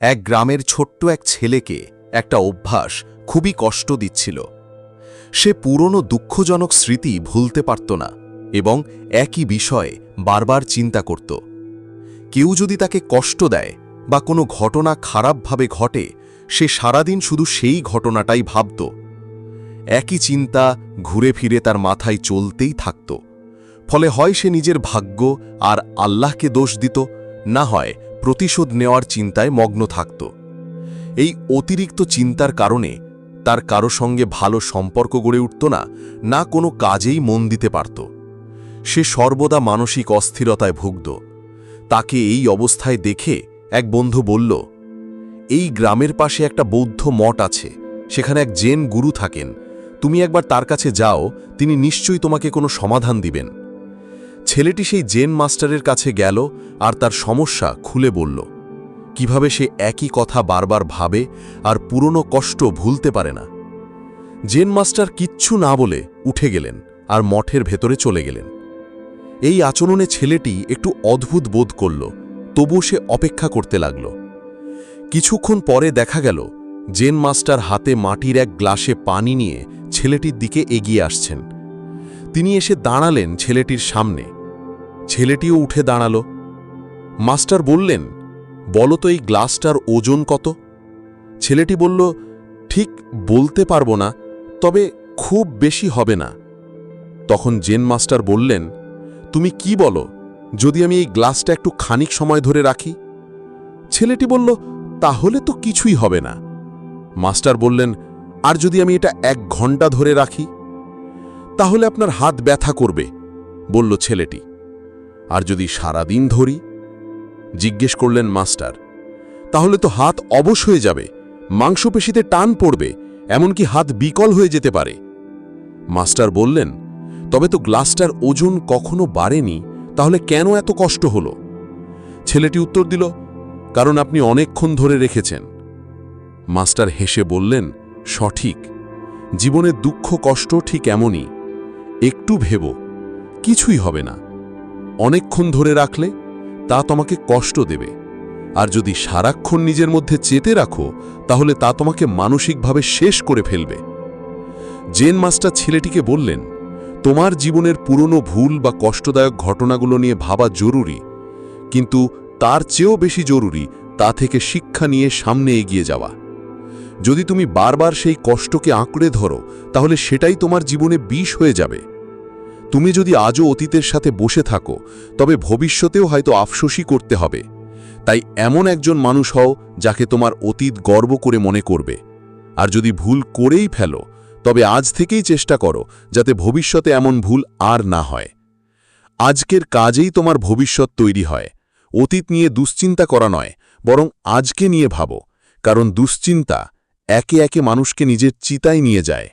এক গ্রামের ছোট্ট এক ছেলেকে একটা অভ্যাস খুবই কষ্ট দিচ্ছিল। সে পুরনো দুঃখজনক স্মৃতি ভুলতে পারত না এবং একই বিষয়ে বারবার চিন্তা করত। কেউ যদি তাকে কষ্ট দেয় বা কোনো ঘটনা খারাপভাবে ঘটে, সে সারাদিন শুধু সেই ঘটনাটাই ভাবত। একই চিন্তা ঘুরে ফিরে তার মাথায় চলতেই থাকত। ফলে হয় সে নিজের ভাগ্য আর আল্লাহকে দোষ দিত, না হয় প্রতিশোধ নেওয়ার চিন্তায় মগ্ন থাকত। এই অতিরিক্ত চিন্তার কারণে তার কারও সঙ্গে ভালো সম্পর্ক গড়ে উঠত না না কোনো কাজেই মন দিতে পারত। সে সর্বদা মানসিক অস্থিরতায় ভুগত। তাকে এই অবস্থায় দেখে এক বন্ধু বলল, এই গ্রামের পাশে একটা বৌদ্ধ মঠ আছে, সেখানে এক জেন গুরু থাকেন। তুমি একবার তার কাছে যাও, তিনি নিশ্চয়ই তোমাকে কোনো সমাধান দিবেন। ছেলেটি সেই জেন মাস্টারের কাছে গেল আর তার সমস্যা খুলে বলল, কীভাবে সে একই কথা বারবার ভাবে আর পুরনো কষ্ট ভুলতে পারে না? জেন মাস্টার কিচ্ছু না বলে উঠে গেলেন আর মঠের ভেতরে চলে গেলেন। এই আচরণে ছেলেটি একটু অদ্ভুত বোধ করল তবু সে অপেক্ষা করতে লাগল। কিছুক্ষণ পরে দেখা গেল, জেন মাস্টার হাতে মাটির এক গ্লাসে পানি নিয়ে ছেলেটির দিকে এগিয়ে আসছেন। তিনি এসে দাঁড়ালেন ছেলেটির সামনে। ছেলেটিও উঠে দাঁড়াল। মাস্টার বললেন, বলো তো এই গ্লাসটার ওজন কত? ছেলেটি বলল, ঠিক বলতে পারব না, তবে খুব বেশি হবে না। তখন জেন মাস্টার বললেন, তুমি কি বলো, যদি আমি এই গ্লাসটা একটু খানিক সময় ধরে রাখি? ছেলেটি বলল, তাহলে তো কিছুই হবে না। মাস্টার বললেন, আর যদি আমি এটা এক ঘণ্টা ধরে রাখি? তাহলে আপনার হাত ব্যথা করবে, বলল ছেলেটি। আর যদি সারাদিন ধরি? জিজ্ঞেস করলেন মাস্টার, তাহলে তো হাত অবশ হয়ে যাবে, মাংসপেশিতে টান পড়বে, এমনকি হাত বিকল হয়ে যেতে পারে। মাস্টার বললেন, তবে তো গ্লাসটার ওজন কখনো বাড়েনি, তাহলে কেন এত কষ্ট হল? ছেলেটি উত্তর দিল, কারণ আপনি অনেকক্ষণ ধরে রেখেছেন। মাস্টার হেসে বললেন, সঠিক জীবনের দুঃখ কষ্ট ঠিক এমনই, একটু ভেব, কিছুই হবে না। অনেকক্ষণ ধরে রাখলে, তা তোমাকে কষ্ট দেবে। আর যদি সারাক্ষণ নিজের মধ্যে চেতে রাখো, তাহলে তা তোমাকে মানসিকভাবে শেষ করে ফেলবে। জেন মাস্টার ছেলেটিকে বললেন, তোমার জীবনের পুরনো ভুল বা কষ্টদায়ক ঘটনাগুলো নিয়ে ভাবা জরুরি, কিন্তু তার চেয়েও বেশি জরুরি তা থেকে শিক্ষা নিয়ে সামনে এগিয়ে যাওয়া। যদি তুমি বারবার সেই কষ্টকে আঁকড়ে ধরো, তাহলে সেটাই তোমার জীবনে বিষ হয়ে যাবে। তুমি যদি আজও অতীতের সাথে বসে থাকো, তবে ভবিষ্যতেও হয়তো আফসোসই করতে হবে। তাই এমন একজন মানুষ হও যাকে তোমার অতীত গর্ব করে মনে করবে। আর যদি ভুল করেই ফেলো, তবে আজ থেকেই চেষ্টা করো যাতে ভবিষ্যতে এমন ভুল আর না হয়। আজকের কাজেই তোমার ভবিষ্যৎ তৈরি হয়। অতীত নিয়ে দুশ্চিন্তা করা নয়, বরং আজকে নিয়ে ভাবো, কারণ দুশ্চিন্তা একে একে মানুষকে নিজের চিতায় নিয়ে যায়।